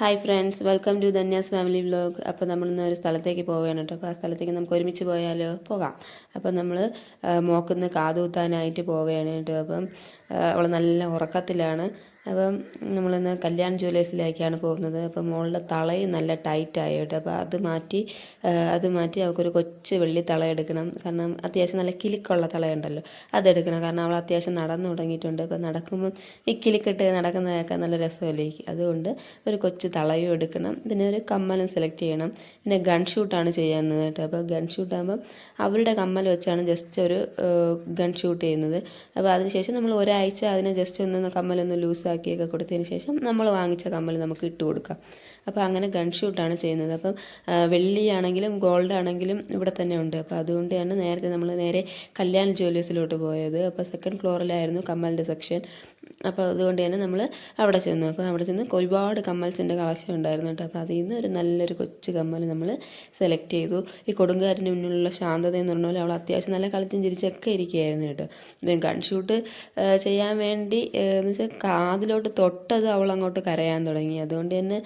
Hi friends welcome to Dhanya's family vlog അപ്പോൾ നമ്മൾ ഇന്ന് ഒരു സ്ഥലത്തേക്ക് പോവുകയാണ് കേട്ടോ. അപ്പോൾ ആ സ്ഥലത്തേക്ക് നമുക്ക് ഒരുമിച്ച് പോയാലോ? പോകാം. അപ്പോൾ നമ്മൾ മോക്കുന്ന് കാതുകുത്താനായിട്ട് പോവുകയാണ് കേട്ടോ. അപ്പം അവൾ നല്ല ഉറക്കത്തിലാണ്. അപ്പം നമ്മളിന്ന് കല്യാൺ ജ്വല്ലേഴ്സിലേക്കാണ് പോകുന്നത്. അപ്പം മോളുടെ തളയും നല്ല ടൈറ്റ് ആയിട്ട്. അപ്പോൾ അത് മാറ്റി അത് മാറ്റി അവൾക്കൊരു കൊച്ച് വെള്ളി തള എടുക്കണം. കാരണം അത്യാവശ്യം നല്ല കിലുക്കുള്ള തളയുണ്ടല്ലോ. അതെടുക്കണം കാരണം അവൾ അത്യാവശ്യം നടന്നു തുടങ്ങിയിട്ടുണ്ട്. അപ്പം നടക്കുമ്പം ഈ കിലിക്കിട്ട് നടക്കുന്നതൊക്കെ നല്ല രസമല്ലേ? അതുകൊണ്ട് ഒരു കൊച്ച് തളയും എടുക്കണം. പിന്നെ ഒരു കമ്മലും സെലക്ട് ചെയ്യണം. പിന്നെ ഗൺ ഷൂട്ടാണ് ചെയ്യുന്നത് കേട്ടോ. അപ്പോൾ ഗൺ ഷൂട്ടാകുമ്പം അവരുടെ കമ്മൽ വെച്ചാണ് ജസ്റ്റ് ഒരു ഗൺ ഷൂട്ട് ചെയ്യുന്നത്. അപ്പോൾ അതിനുശേഷം നമ്മൾ ഒരാഴ്ച അതിനെ ജസ്റ്റ് ഒന്ന് കമ്മലൊന്ന് ലൂസാക്കിയൊക്കെ കൊടുത്തതിന് ശേഷം നമ്മൾ വാങ്ങിച്ച കമ്മൽ നമുക്ക് ഇട്ട് കൊടുക്കാം. അപ്പോൾ അങ്ങനെ ഗൺ ഷൂട്ടാണ് ചെയ്യുന്നത്. അപ്പം വെള്ളിയാണെങ്കിലും ഗോൾഡ് ആണെങ്കിലും ഇവിടെ തന്നെ ഉണ്ട്. അപ്പോൾ അതുകൊണ്ടാണ് നേരത്തെ നമ്മൾ നേരെ കല്യാൺ ജ്വല്ലേഴ്സിലോട്ട് പോയത്. അപ്പോൾ സെക്കൻഡ് ഫ്ലോറിലായിരുന്നു കമ്മലിന്റെ സെക്ഷൻ അപ്പോൾ അതുകൊണ്ട് തന്നെ നമ്മൾ അവിടെ ചെന്നു. അപ്പോൾ അവിടെ ചെന്ന് ഒരുപാട് കമ്മൽസിന്റെ കളക്ഷൻ ഉണ്ടായിരുന്നു കേട്ടോ. അപ്പോൾ അതിൽ നിന്ന് ഒരു നല്ലൊരു കൊച്ചു കമ്മൽ നമ്മൾ സെലക്ട് ചെയ്തു. ഈ കൊടുങ്കാരന്റെ മുന്നിലുള്ള ശാന്തത എന്ന് പറഞ്ഞാൽ അവൾ അത്യാവശ്യം നല്ല കളിച്ചും ചിരിച്ചൊക്കെ ഇരിക്കുകയായിരുന്നു കേട്ടോ. ഗൺഷൂട്ട് ചെയ്യാൻ വേണ്ടി എന്ന് വെച്ചാൽ കാതിലോട്ട് തൊട്ടത് അവൾ അങ്ങോട്ട് കരയാൻ തുടങ്ങി. അതുകൊണ്ട് തന്നെ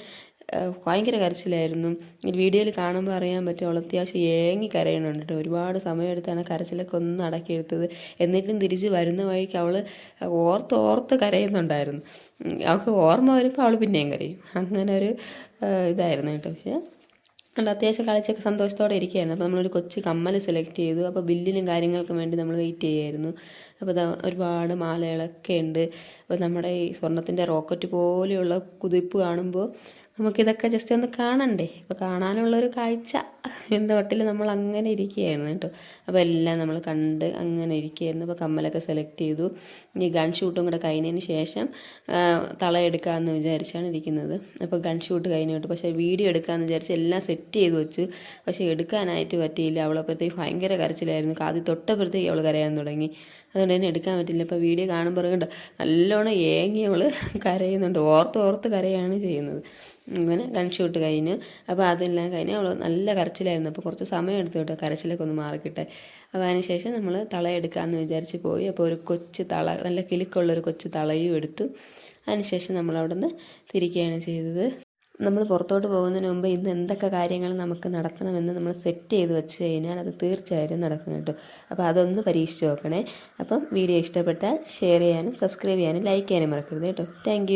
ഭയങ്കര കരച്ചിലായിരുന്നു. വീഡിയോയിൽ കാണുമ്പോൾ അറിയാൻ പറ്റും അവൾ അത്യാവശ്യം ഏങ്ങി കരയണുണ്ട് കേട്ടോ. ഒരുപാട് സമയമെടുത്താണ് കരച്ചിലൊക്കെ ഒന്ന് അടക്കിയെടുത്തത് എന്നിട്ടും തിരിച്ച് വരുന്ന വഴിക്ക് അവൾ ഓർത്ത് ഓർത്ത് കരയുന്നുണ്ടായിരുന്നു. അവൾക്ക് ഓർമ്മ വരുമ്പോൾ അവൾ പിന്നെയും കരയും. അങ്ങനെ ഒരു ഇതായിരുന്നു കേട്ടോ. പക്ഷേ അല്ല അത്യാവശ്യം കളിച്ചൊക്കെ സന്തോഷത്തോടെ ഇരിക്കുകയായിരുന്നു. അപ്പോൾ നമ്മളൊരു കൊച്ചു കമ്മൽ സെലക്ട് ചെയ്തു. അപ്പോൾ ബില്ലിനും കാര്യങ്ങൾക്കും വേണ്ടി നമ്മൾ വെയിറ്റ് ചെയ്യുമായിരുന്നു അപ്പോൾ ഒരുപാട് മാലകളൊക്കെ ഉണ്ട്. അപ്പോൾ നമ്മുടെ ഈ സ്വർണത്തിന്റെ റോക്കറ്റ് പോലെയുള്ള കുതിപ്പ് കാണുമ്പോൾ നമുക്കിതൊക്കെ ജസ്റ്റ് ഒന്ന് കാണണ്ടേ? ഇപ്പോൾ കാണാനുള്ളൊരു കാഴ്ച. എന്ന നമ്മൾ അങ്ങനെ ഇരിക്കുകയായിരുന്നു കേട്ടോ. അപ്പോൾ എല്ലാം നമ്മൾ കണ്ട് അങ്ങനെ ഇരിക്കുകയായിരുന്നു. അപ്പോൾ കമ്മലൊക്കെ സെലക്ട് ചെയ്തു. ഈ ഗൺ ഷൂട്ടും കൂടെ കഴിഞ്ഞതിന് ശേഷം തള എടുക്കാമെന്ന് വിചാരിച്ചാണ് ഇരിക്കുന്നത്. അപ്പോൾ ഗൺ ഷൂട്ട് കഴിഞ്ഞു കേട്ടോ. പക്ഷേ വീഡിയോ എടുക്കാമെന്ന് വിചാരിച്ച് എല്ലാം സെറ്റ് ചെയ്ത് വെച്ചു. പക്ഷേ എടുക്കാനായിട്ട് പറ്റിയില്ല. അവളപ്പോഴത്തേക്ക് ഭയങ്കര കരച്ചിലായിരുന്നു. കാതി തൊട്ടപ്പോഴത്തേക്ക് അവൾ കരയാൻ തുടങ്ങി. അതുകൊണ്ട് തന്നെ എടുക്കാൻ പറ്റില്ല. അപ്പോൾ വീഡിയോ കാണുമ്പോൾ കണ്ടോ നല്ലോണം ഏങ്ങി അവൾ കരയുന്നുണ്ട്. ഓർത്ത് ഓർത്ത് കരയാണ് ചെയ്യുന്നത്. അങ്ങനെ ഗൺ കഴിഞ്ഞ്. അപ്പോൾ അതെല്ലാം കഴിഞ്ഞ് അവൾ നല്ല കരച്ചിലായിരുന്നു. അപ്പോൾ കുറച്ച് സമയം എടുത്തു കേട്ടോ കരച്ചിലൊക്കെ ഒന്ന് മാറിക്കിട്ടെ. അപ്പോൾ അതിനുശേഷം നമ്മൾ തള എടുക്കാമെന്ന് വിചാരിച്ച് പോയി. അപ്പോൾ ഒരു കൊച്ചു തള നല്ല കിലുക്കുള്ളൊരു കൊച്ചു തളയും എടുത്തു. അതിനുശേഷം നമ്മൾ അവിടെ നിന്ന് തിരിക്കുകയാണ് ചെയ്തത്. നമ്മൾ പുറത്തോട്ട് പോകുന്നതിന് മുമ്പ് ഇന്ന് എന്തൊക്കെ കാര്യങ്ങൾ നമുക്ക് നടത്തണമെന്ന് നമ്മൾ സെറ്റ് ചെയ്ത് വെച്ച് കഴിഞ്ഞാൽ അത് തീർച്ചയായും നടക്കും കേട്ടോ. അപ്പോൾ അതൊന്ന് പരീക്ഷിച്ച് നോക്കണേ. അപ്പം വീഡിയോ ഇഷ്ടപ്പെട്ടാൽ ഷെയർ ചെയ്യാനും സബ്സ്ക്രൈബ് ചെയ്യാനും ലൈക്ക് ചെയ്യാനും മറക്കരുത് കേട്ടോ. താങ്ക്